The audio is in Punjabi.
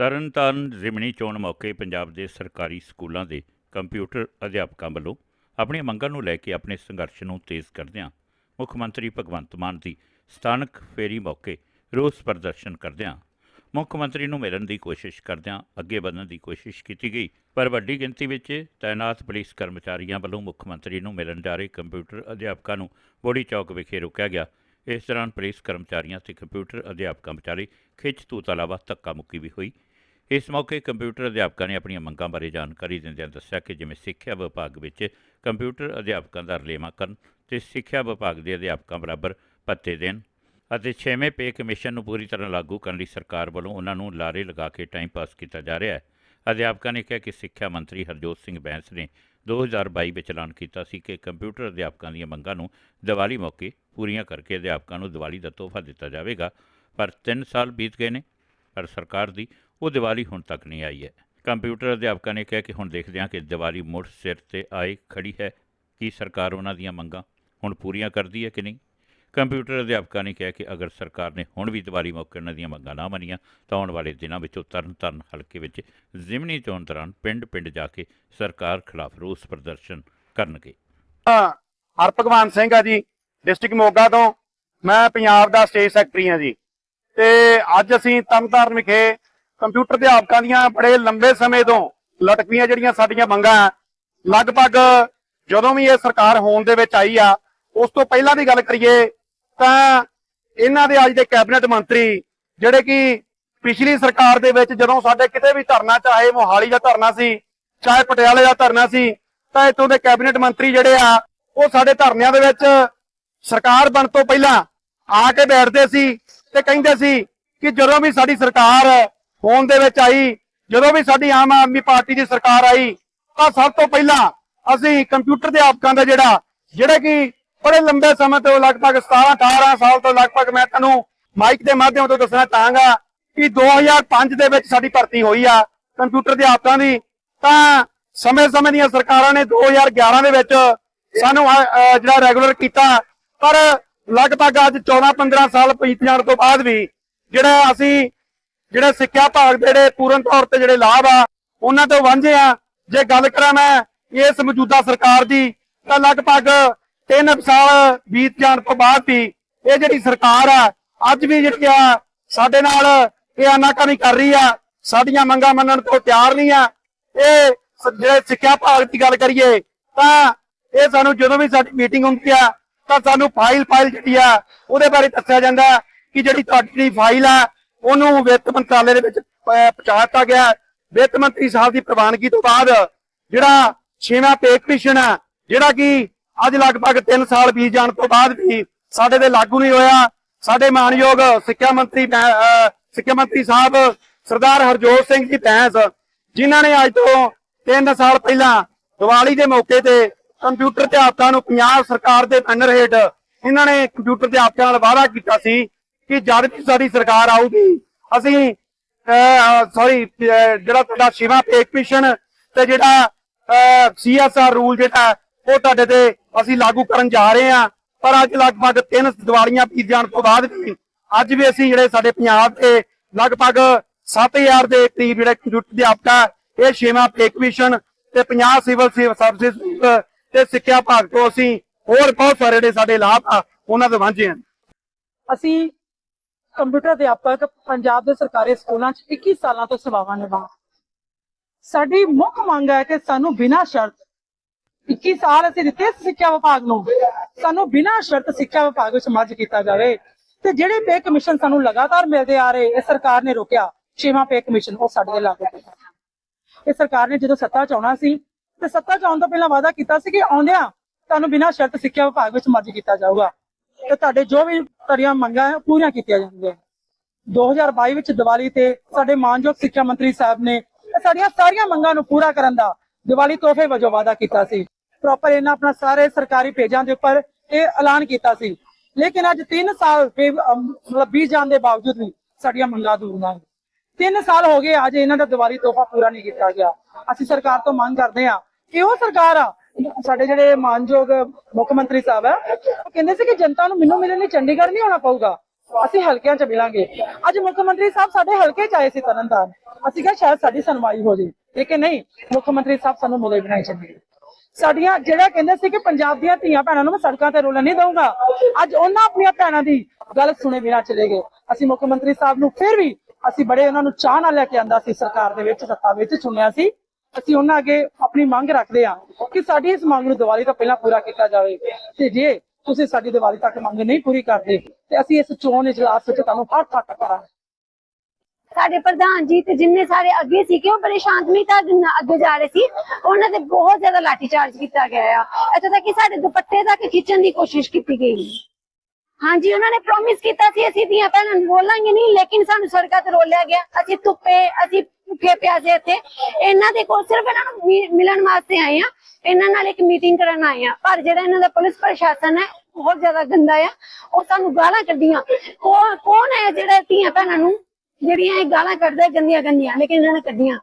ਤਰਨਤਾਰਨ ਜ਼ਿਮਨੀ ਚੋਣ ਮੌਕੇ ਪੰਜਾਬ ਦੇ ਸਰਕਾਰੀ ਸਕੂਲਾਂ ਦੇ ਕੰਪਿਊਟਰ ਅਧਿਆਪਕਾਂ ਵੱਲੋਂ ਆਪਣੀਆਂ ਮੰਗਾਂ ਨੂੰ ਲੈ ਕੇ ਆਪਣੇ ਸੰਘਰਸ਼ ਨੂੰ ਤੇਜ਼ ਕਰਦਿਆਂ ਮੁੱਖ ਮੰਤਰੀ ਭਗਵੰਤ ਮਾਨ ਦੀ ਸਥਾਨਕ ਫੇਰੀ ਮੌਕੇ ਰੋਸ ਪ੍ਰਦਰਸ਼ਨ ਕਰਦਿਆਂ ਮੁੱਖ ਮੰਤਰੀ ਨੂੰ ਮਿਲਣ ਦੀ ਕੋਸ਼ਿਸ਼ ਕਰਦਿਆਂ ਅੱਗੇ ਵਧਣ ਦੀ ਕੋਸ਼ਿਸ਼ ਕੀਤੀ ਗਈ। ਪਰ ਵੱਡੀ ਗਿਣਤੀ ਵਿੱਚ ਤਾਇਨਾਤ ਪੁਲਿਸ ਕਰਮਚਾਰੀਆਂ ਵੱਲੋਂ ਮੁੱਖ ਮੰਤਰੀ ਨੂੰ ਮਿਲਣ ਜਾ ਰਹੇ ਕੰਪਿਊਟਰ ਅਧਿਆਪਕਾਂ ਨੂੰ ਬੋੜੀ ਚੌਕ ਵਿਖੇ ਰੋਕਿਆ ਗਿਆ। ਇਸ ਦੌਰਾਨ ਪੁਲਿਸ ਕਰਮਚਾਰੀਆਂ ਤੇ ਕੰਪਿਊਟਰ ਅਧਿਆਪਕਾਂ ਵਿਚਾਲੇ ਖਿੱਚ ਤੂ ਤੋਂ ਇਲਾਵਾ ਧੱਕਾ ਮੁੱਕੀ ਵੀ ਹੋਈ। ਇਸ ਮੌਕੇ ਕੰਪਿਊਟਰ ਅਧਿਆਪਕਾਂ ਨੇ ਆਪਣੀਆਂ ਮੰਗਾਂ ਬਾਰੇ ਜਾਣਕਾਰੀ ਦਿੰਦਿਆਂ ਦੱਸਿਆ ਕਿ ਜਿਵੇਂ ਸਿੱਖਿਆ ਵਿਭਾਗ ਵਿੱਚ ਕੰਪਿਊਟਰ ਅਧਿਆਪਕਾਂ ਦਾ ਰਲੇਵਾਂਕਰਨ ਤੇ ਸਿੱਖਿਆ ਵਿਭਾਗ ਦੇ ਅਧਿਆਪਕਾਂ ਬਰਾਬਰ ਭੱਤੇ ਦੇਣ ਅਤੇ ਛੇਵੇਂ ਪੇ ਕਮਿਸ਼ਨ ਨੂੰ ਪੂਰੀ ਤਰ੍ਹਾਂ ਲਾਗੂ ਕਰਨ ਲਈ ਸਰਕਾਰ ਵੱਲੋਂ ਉਹਨਾਂ ਨੂੰ ਲਾਰੇ ਲਗਾ ਕੇ ਟਾਈਮ ਪਾਸ ਕੀਤਾ ਜਾ ਰਿਹਾ ਹੈ। ਅਧਿਆਪਕਾਂ ਨੇ ਕਿਹਾ ਕਿ ਸਿੱਖਿਆ ਮੰਤਰੀ ਹਰਜੋਤ ਸਿੰਘ ਬੈਂਸ ਨੇ 2022 ਵਿੱਚ ਐਲਾਨ ਕੀਤਾ ਸੀ ਕਿ ਕੰਪਿਊਟਰ ਅਧਿਆਪਕਾਂ ਦੀਆਂ ਮੰਗਾਂ ਨੂੰ ਦੀਵਾਲੀ ਮੌਕੇ ਪੂਰੀਆਂ ਕਰਕੇ ਅਧਿਆਪਕਾਂ ਨੂੰ ਦੀਵਾਲੀ ਦਾ ਤੋਹਫਾ ਦਿੱਤਾ ਜਾਵੇਗਾ, ਪਰ 3 ਸਾਲ ਬੀਤ ਗਏ ਨੇ, ਪਰ ਸਰਕਾਰ ਦੀ ਉਹ ਦੀਵਾਲੀ ਹੁਣ ਤੱਕ ਨਹੀਂ ਆਈ ਹੈ। ਕੰਪਿਊਟਰ ਅਧਿਆਪਕਾਂ ਨੇ ਕਿਹਾ ਕਿ ਹੁਣ ਦੇਖਦੇ ਹਾਂ ਕਿ ਦੀਵਾਲੀ ਮੁੜ ਸਿਰ ਤੇ ਆਏ ਖੜੀ ਹੈ, ਕੀ ਸਰਕਾਰ ਉਹਨਾਂ ਦੀਆਂ ਮੰਗਾਂ ਹੁਣ ਪੂਰੀਆਂ ਕਰਦੀ ਹੈ ਕਿ ਨਹੀਂ? ਕੰਪਿਊਟਰ ਅਧਿਆਪਕਾਂ ਨੇ ਕਿਹਾ ਕਿ ਅਗਰ ਸਰਕਾਰ ਨੇ ਹੁਣ ਵੀ ਦੀਵਾਲੀ ਮੌਕੇ ਉਹਨਾਂ ਦੀਆਂ ਮੰਗਾਂ ਨਾ ਮੰਨੀਆਂ, ਤਾਂ ਆਉਣ ਵਾਲੇ ਦਿਨਾਂ ਵਿੱਚ ਉਹ ਤਰਨ ਤਾਰਨ ਹਲਕੇ ਵਿੱਚ ਜ਼ਿਮਨੀ ਚੋਣ ਦੌਰਾਨ ਪਿੰਡ-ਪਿੰਡ ਜਾ ਕੇ ਸਰਕਾਰ ਖਿਲਾਫ ਰੋਸ ਪ੍ਰਦਰਸ਼ਨ ਕਰਨਗੇ। ਹਰ ਭਗਵਾਨ ਸਿੰਘ ਆ ਜੀ, ਡਿਸਟ੍ਰਿਕਟ ਮੋਗਾ ਤੋਂ। ਮੈਂ ਪੰਜਾਬ ਦਾ ਸਟੇਟ ਸੈਕਟਰੀ ਹਾਂ ਜੀ। ਤੇ ਅੱਜ ਅਸੀਂ ਤਰਨਤਾਰਨ ਵਿਖੇ ਕੰਪਿਊਟਰ ਅਧਿਆਪਕਾਂ ਦੀਆਂ ਬੜੇ ਲੰਬੇ ਸਮੇਂ ਤੋਂ ਲਟਕਵੀਆਂ ਜਿਹੜੀਆਂ ਸਾਡੀਆਂ ਮੰਗਾਂ ਲਗਭਗ ਜਦੋਂ ਵੀ ਇਹ ਸਰਕਾਰ ਹੋਣ ਦੇ ਵਿੱਚ ਆਈ ਆ, ਉਸ ਤੋਂ ਪਹਿਲਾਂ ਦੀ ਗੱਲ ਕਰੀਏ ਤਾਂ ਇਹਨਾਂ ਦੇ ਅੱਜ ਦੇ ਕੈਬਨਿਟ ਮੰਤਰੀ, ਜਿਹੜੇ ਕਿ ਪਿਛਲੀ ਸਰਕਾਰ ਦੇ ਵਿੱਚ ਜਦੋਂ ਸਾਡੇ ਕਿਤੇ ਵੀ ਧਰਨਾ, ਚਾਹੇ ਮੋਹਾਲੀ ਦਾ ਧਰਨਾ ਸੀ, ਚਾਹੇ ਪਟਿਆਲੇ ਦਾ ਧਰਨਾ ਸੀ, ਤਾਂ ਇੱਥੋਂ ਦੇ ਕੈਬਨਿਟ ਮੰਤਰੀ ਜਿਹੜੇ ਆ, ਉਹ ਸਾਡੇ ਧਰਨਿਆਂ ਦੇ ਵਿੱਚ ਸਰਕਾਰ ਬਣ ਤੋਂ ਪਹਿਲਾਂ ਆ ਕੇ ਬੈਠਦੇ ਸੀ ਤੇ ਕਹਿੰਦੇ ਸੀ ਕਿ ਜਦੋਂ ਵੀ ਸਾਡੀ ਸਰਕਾਰ ਹੋਣ ਦੇ ਵਿੱਚ ਆਈ। ਜਦੋਂ ਵੀ ਸਾਡੀ ਆਮ ਆਦਮੀ ਪਾਰਟੀ ਦੀ ਸਰਕਾਰ ਆਈ, ਤਾਂ ਸਭ ਤੋਂ ਪਹਿਲਾਂ ਅਸੀਂ ਕੰਪਿਊਟਰ ਦੇ ਆਪਕਾਂ ਦਾ ਜਿਹੜਾ ਜਿਹੜਾ ਕਿ ਬੜੇ ਲੰਬੇ ਸਮੇਂ ਤੋਂ ਲਗਭਗ 17 18 ਸਾਲ ਤੋਂ ਲਗਭਗ ਮੈਂ ਤੁਹਾਨੂੰ ਮਾਈਕ ਦੇ ਮਾਧਿਅਮ ਤੋਂ ਦੱਸਣਾ ਚਾਹਾਂਗਾ ਕਿ 2005 ਦੇ ਵਿੱਚ ਸਾਡੀ ਭਰਤੀ ਹੋਈ ਆ ਕੰਪਿਊਟਰ ਦੇ ਆਪਕਾਂ ਦੀ। ਤਾਂ ਸਮੇਂ-ਸਮੇਂ ਦੀਆਂ ਸਰਕਾਰਾਂ ਨੇ 2011 ਦੇ ਵਿੱਚ ਸਾਨੂੰ ਜਿਹੜਾ ਰੈਗੂਲਰ ਕੀਤਾ। ਪਰ ਲਗਭਗ ਅੱਜ 14-15 ਸਾਲ ਬੀਤ ਜਾਣ ਤੋਂ ਬਾਅਦ ਵੀ ਜਿਹੜਾ ਅਸੀਂ ਜਿਹੜੇ ਸਿੱਖਿਆ ਭਾਗ ਦੇ ਜਿਹੜੇ ਪੂਰਨ ਤੌਰ ਤੇ ਜਿਹੜੇ ਲਾਭ ਆ, ਉਹਨਾਂ ਤੋਂ ਵਾਂਝੇ ਆ। ਜੇ ਗੱਲ ਕਰਾਂ ਮੈਂ ਇਸ ਮੌਜੂਦਾ ਸਰਕਾਰ ਦੀ, ਤਾਂ ਲਗਭਗ 3 ਸਾਲ ਬੀਤ ਜਾਣ ਤੋਂ ਬਾਅਦ ਵੀ ਇਹ ਜਿਹੜੀ ਸਰਕਾਰ ਆ, ਅੱਜ ਵੀ ਜਿਹੜੀ ਆ, ਸਾਡੇ ਨਾਲ ਇਹ ਆਨਾਕਾਨੀ ਕਰ ਰਹੀ ਆ। ਸਾਡੀਆਂ ਮੰਗਾਂ ਮੰਨਣ ਤੋਂ ਤਿਆਰ ਨਹੀਂ ਆ। ਇਹ ਜਿਹੜੇ ਸਿੱਖਿਆ ਭਾਗ ਦੀ ਗੱਲ ਕਰੀਏ, ਤਾਂ ਇਹ ਸਾਨੂੰ ਜਦੋਂ ਵੀ ਸਾਡੀ ਮੀਟਿੰਗ ਹੁੰਦੀ ਆ, ਤਾਂ ਸਾਨੂੰ ਫਾਈਲ ਫਾਈਲ ਜਿਹੜੀ ਆ, ਉਹਦੇ ਬਾਰੇ ਦੱਸਿਆ ਜਾਂਦਾ ਕਿ ਜਿਹੜੀ ਤੁਹਾਡੀ ਫਾਈਲ ਆ ਉਹਨੂੰ ਵਿੱਤ ਮੰਤਰਾਲੇ ਦੇ ਵਿੱਚ ਪਹੁੰਚਾ ਦਿੱਤਾ ਗਿਆ। ਵਿੱਤ ਮੰਤਰੀ ਸਾਹਿਬ ਦੀ ਪ੍ਰਵਾਨਗੀ ਤੋਂ ਬਾਅਦ ਜਿਹੜਾ ਛੇਵਾਂ ਪੇ ਕਮਿਸ਼ਨ ਆ ਜਿਹੜਾ ਕਿ ਅੱਜ ਲਗਭਗ 3 ਸਾਲ ਬੀਤ ਜਾਣ ਤੋਂ ਬਾਅਦ ਵੀ ਸਾਡੇ ਤੇ ਲਾਗੂ ਨਹੀਂ ਹੋਇਆ, ਸਾਡੇ ਮਾਨਯੋਗ ਸਿੱਖਿਆ ਮੰਤਰੀ ਸਿੱਖਿਆ ਮੰਤਰੀ ਸਾਹਿਬ ਸਰਦਾਰ ਹਰਜੋਤ ਸਿੰਘ ਜੀ ਬੈਂਸ, ਜਿਨ੍ਹਾਂ ਨੇ ਅੱਜ ਤੋਂ 3 ਸਾਲ ਪਹਿਲਾਂ ਦੀਵਾਲੀ ਦੇ ਮੌਕੇ ਤੇ ਕੰਪਿਊਟਰ ਅਧਿਆਪਕਾਂ ਨੂੰ ਪੰਜਾਬ ਸਰਕਾਰ ਦੇ ਬੈਨਰ ਹੇਠ ਇਹਨਾਂ ਨੇ ਕੰਪਿਊਟਰ ਅਧਿਆਪਕਾਂ ਨਾਲ ਵਾਅਦਾ ਕੀਤਾ ਸੀ ਕਿ ਜਦ ਵੀ ਸਾਡੀ ਸਰਕਾਰ ਆਊਗੀ, ਅਸੀਂ ਸੌਰੀ ਜਿਹੜਾ ਤੁਹਾਡਾ ਸ਼ਿਵਾ ਪੇ ਕਮਿਸ਼ਨ ਤੇ ਜਿਹੜਾ ਸੀਐਸਆਰ ਰੂਲ ਜਿਹੜਾ, ਉਹ ਤੁਹਾਡੇ ਤੇ ਅਸੀਂ ਲਾਗੂ ਕਰਨ ਜਾ ਰਹੇ ਹਾਂ। ਪਰ ਅੱਜ ਲਗਭਗ ਤਿੰਨ ਦੀਵਾਲੀਆਂ ਬੀਤ ਜਾਣ ਤੋਂ ਬਾਅਦ ਵੀ, ਅੱਜ ਵੀ ਅਸੀਂ ਜਿਹੜੇ ਸਾਡੇ ਪੰਜਾਬ ਦੇ ਲਗਭਗ 7000 ਦੇ ਕਰੀਬ ਜਿਹੜੇ ਕੰਪਿਊਟਰ ਅਧਿਆਪਕ ਆ, ਇਹ ਛੇਵਾਂ ਪੇਕ ਮਿਸ਼ਨ ਤੇ 50 ਸਿਵਲ ਸਰਵਿਸ ਤੇ ਸਿੱਖਿਆ ਭਾਗ ਤੋਂ ਅਸੀਂ ਹੋਰ ਬਹੁਤ ਸਾਰੇ ਜਿਹੜੇ ਸਾਡੇ ਲਾਭ ਆ, ਉਹਨਾਂ ਤੋਂ ਵਾਂਝੇ ਹਾਂ। ਅਸੀਂ ਕੰਪਿਊਟਰ ਅਧਿਆਪਕ ਪੰਜਾਬ ਦੇ ਸਰਕਾਰੀ ਸਕੂਲਾਂ 'ਚ 21 ਸਾਲਾਂ ਤੋਂ ਸੇਵਾਵਾਂ ਨਿਭਾ ਸਾਡੀ ਮੁੱਖ ਮੰਗ ਹੈ ਕਿ ਸਾਨੂੰ ਬਿਨਾਂ ਸ਼ਰਤ 21 ਸਾਲ ਅਸੀਂ ਦਿੱਤੇ ਸਿੱਖਿਆ ਵਿਭਾਗ ਨੂੰ। ਸਾਨੂੰ ਬਿਨਾਂ ਸ਼ਰਤ ਸਿੱਖਿਆ ਵਿਭਾਗ ਵਿੱਚ ਮਰਜ ਕੀਤਾ ਜਾਵੇ। ਤੇ ਜਿਹੜੇ ਪੇ ਕਮਿਸ਼ਨ ਸਾਨੂੰ ਲਗਾਤਾਰ ਮਿਲਦੇ ਆ ਰਹੇ, ਇਹ ਸਰਕਾਰ ਨੇ ਰੋਕਿਆ। ਛੇਵਾਂ ਪੇ ਕਮਿਸ਼ਨ ਉਹ ਸਾਡੇ ਤੇ ਲਾਗੂ ਕੀਤਾ। ਇਹ ਸਰਕਾਰ ਨੇ ਜਦੋਂ ਸੱਤਾ ਚ ਆਉਣਾ ਸੀ, ਤੇ ਸੱਤਾ ਚ ਆਉਣ ਤੋਂ ਪਹਿਲਾਂ ਵਾਅਦਾ ਕੀਤਾ ਸੀ ਕਿ ਆਉਂਦਿਆਂ ਤੁਹਾਨੂੰ ਬਿਨਾਂ ਸ਼ਰਤ ਸਿੱਖਿਆ ਵਿਭਾਗ ਵਿੱਚ ਮਰਜ ਕੀਤਾ ਜਾਊਗਾ। ਤੇ ਤੁਹਾਡੇ ਜੋ ਵੀ ਤੁਹਾਡੀਆਂ ਮੰਗਾਂ ਹੈ, ਉਹ ਪੂਰੀਆਂ ਕੀਤੀਆਂ ਜਾਣਗੀਆਂ 2022 ਵਿੱਚ ਦੀਵਾਲੀ ਤੇ ਸਾਡੇ ਮਾਨਯੋਗ ਸਿੱਖਿਆ ਮੰਤਰੀ ਸਾਹਿਬ ਨੇ ਸਾਡੀਆਂ ਸਾਰੀਆਂ ਮੰਗਾਂ ਨੂੰ ਪੂਰਾ ਕਰਨ ਦਾ ਦੀਵਾਲੀ ਤੋਹਫੇ ਵਜੋਂ ਵਾਅਦਾ ਕੀਤਾ ਸੀ। ਪ੍ਰੋਪਰ ਇਹਨਾਂ ਆਪਣਾ ਸਾਰੇ ਸਰਕਾਰੀ ਪੇਜਾਂ ਦੇ ਉੱਪਰ ਇਹ ਐਲਾਨ ਕੀਤਾ ਸੀ। ਲੇਕਿਨ ਅੱਜ 3 ਸਾਲ ਮਤਲਬ ਬੀਜ ਜਾਣ ਦੇ ਬਾਵਜੂਦ ਵੀ ਸਾਡੀਆਂ ਮੰਗਾਂ ਦੂਰ ਹਨ 3 ਸਾਲ ਹੋ ਗਏ, ਅੱਜ ਇਹਨਾਂ ਦਾ ਦੀਵਾਲੀ ਤੋਹਫਾ ਪੂਰਾ ਨਹੀਂ ਕੀਤਾ ਗਿਆ। ਅਸੀਂ ਸਰਕਾਰ ਤੋਂ ਮੰਗ ਕਰਦੇ ਹਾਂ ਕਿ ਉਹ ਸਰਕਾਰ ਆ ਸਾਡੇ ਜਿਹੜੇ ਮਾਨਯੋਗ ਮੁੱਖ ਮੰਤਰੀ ਸਾਹਿਬ ਆ, ਉਹ ਕਹਿੰਦੇ ਸੀ ਕਿ ਜਨਤਾ ਨੂੰ ਮੈਨੂੰ ਮਿਲਣ ਲਈ ਚੰਡੀਗੜ੍ਹ ਨਹੀਂ ਆਉਣਾ ਪਊਗਾ। ਅਸੀਂ ਹਲਕਿਆਂ 'ਚ ਮਿਲਾਂਗੇ। ਅੱਜ ਮੁੱਖ ਮੰਤਰੀ ਸਾਹਿਬ ਸਾਡੇ ਹਲਕੇ 'ਚ ਆਏ ਸੀ ਤਰਨਤਾਰਨ। ਅਸੀਂ ਕਿਹਾ, ਸ਼ਾਇਦ ਸਾਡੀ ਸੁਣਵਾਈ ਹੋ ਜੇ। ਲੇਕਿਨ ਨਹੀਂ, ਮੁੱਖ ਮੰਤਰੀ ਸਾਹਿਬ ਸਾਨੂੰ ਮਿਲੇ ਬਿਨਾਂ ਹੀ ਸਾਡੀਆਂ ਜਿਹੜਾ ਕਹਿੰਦੇ ਸੀ ਕਿ ਪੰਜਾਬ ਦੀਆਂ ਧੀਆਂ ਭੈਣਾਂ ਨੂੰ ਮੈਂ ਸੜਕਾਂ ਤੇ ਰੋਲਣ ਨਹੀਂ ਦਊਂਗਾ, ਅੱਜ ਉਹਨਾਂ ਆਪਣੀਆਂ ਭੈਣਾਂ ਦੀ ਗੱਲ ਸੁਣੇ ਬਿਨਾਂ ਚਲੇ ਗਏ। ਅਸੀਂ ਮੁੱਖ ਮੰਤਰੀ ਸਾਹਿਬ ਨੂੰ ਫਿਰ ਵੀ ਅਸੀਂ ਬੜੇ ਉਹਨਾਂ ਨੂੰ ਚਾਹ ਨਾਲ ਲੈ ਕੇ ਆਂਦਾ ਸੀ, ਸਰਕਾਰ ਦੇ ਵਿੱਚ, ਸੱਤਾ ਵਿੱਚ ਚੁਣਿਆ ਸੀ। ਅਸੀਂ ਉਹਨਾਂ ਅੱਗੇ ਆਪਣੀ ਮੰਗ ਰੱਖਦੇ ਹਾਂ ਕਿ ਸਾਡੀ ਇਸ ਮੰਗ ਨੂੰ ਦੀਵਾਲੀ ਤੋਂ ਪਹਿਲਾਂ ਪੂਰਾ ਕੀਤਾ ਜਾਵੇ। ਤੇ ਜੇ ਤੁਸੀਂ ਸਾਡੀ ਦੀਵਾਲੀ ਤੱਕ ਮੰਗ ਨਹੀਂ ਪੂਰੀ ਕਰਦੇ, ਤੇ ਅਸੀਂ ਇਸ ਚੋਣ ਇਜਲਾਸ ਵਿੱਚ ਤੁਹਾਨੂੰ ਹਰ ਤੱਕ ਕਰਾਂਗੇ। ਸਾਡੇ ਪ੍ਰਧਾਨ ਜੀ ਤੇ ਜਿੰਨੇ ਸਾਰੇ ਅੱਗੇ ਸੀ ਕਿ ਉਹ ਬੜੇ ਸ਼ਾਂਤਮਈ ਢੰਗ ਨਾਲ ਅੱਗੇ ਜਾ ਰਹੇ ਸੀ, ਉਹਨਾਂ ਤੇ ਬਹੁਤ ਜ਼ਿਆਦਾ ਲਾਠੀ ਚਾਰਜ ਕੀਤਾ ਗਿਆ ਆ। ਇੱਥੇ ਤੱਕ ਕਿ ਸਾਡੇ ਦੁਪੱਟੇ ਤੱਕ ਖਿੱਚਣ ਦੀ ਕੋਸ਼ਿਸ਼ ਕੀਤੀ ਗਈ। ਹਾਂਜੀ, ਉਹਨਾਂ ਨੇ ਪ੍ਰੋਮਿਸ ਕੀਤਾ ਸੀ, ਅਸੀਂ ਦੀਆਂ ਭੈਣਾਂ ਬੋਲਾਂਗੇ ਨਹੀਂ, ਲੇਕਿਨ ਸਾਨੂੰ ਸੜਕਾਂ ਤੇ ਰੋਲਿਆ ਗਿਆ। ਅਸੀਂ ਧੁੱਪੇ, ਅਸੀਂ ਭੁੱਖੇ ਪਿਆਸੇ ਇੱਥੇ। ਇਹਨਾਂ ਦੇ ਕੋਲ ਸਿਰਫ ਇਹਨਾਂ ਨੂੰ ਮਿ- ਮਿਲਣ ਵਾਸਤੇ ਆਏ ਆ। ਇਹਨਾਂ ਨਾਲ ਇੱਕ ਮੀਟਿੰਗ ਕਰਨ ਆਏ ਆ। ਪਰ ਜਿਹੜਾ ਇਹਨਾਂ ਦਾ ਪੁਲਿਸ ਪ੍ਰਸ਼ਾਸਨ ਹੈ ਬਹੁਤ ਜ਼ਿਆਦਾ ਗੰਦਾ ਆ। ਉਹ ਸਾਨੂੰ ਗਾਲਾਂ ਕੱਢੀਆਂ। ਕੌਣ ਕੌਣ ਹੈ ਜਿਹੜਾ ਧੀਆਂ ਭੈਣਾਂ ਨੂੰ ਜਿਹੜੀਆਂ ਇਹ ਗਾਲਾਂ ਕੱਢਦਾ ਗੰਦੀਆਂ ਗੰਦੀਆਂ ਲੇਕਿਨ ਇਹਨਾਂ ਨੇ ਕੱਢੀਆਂ।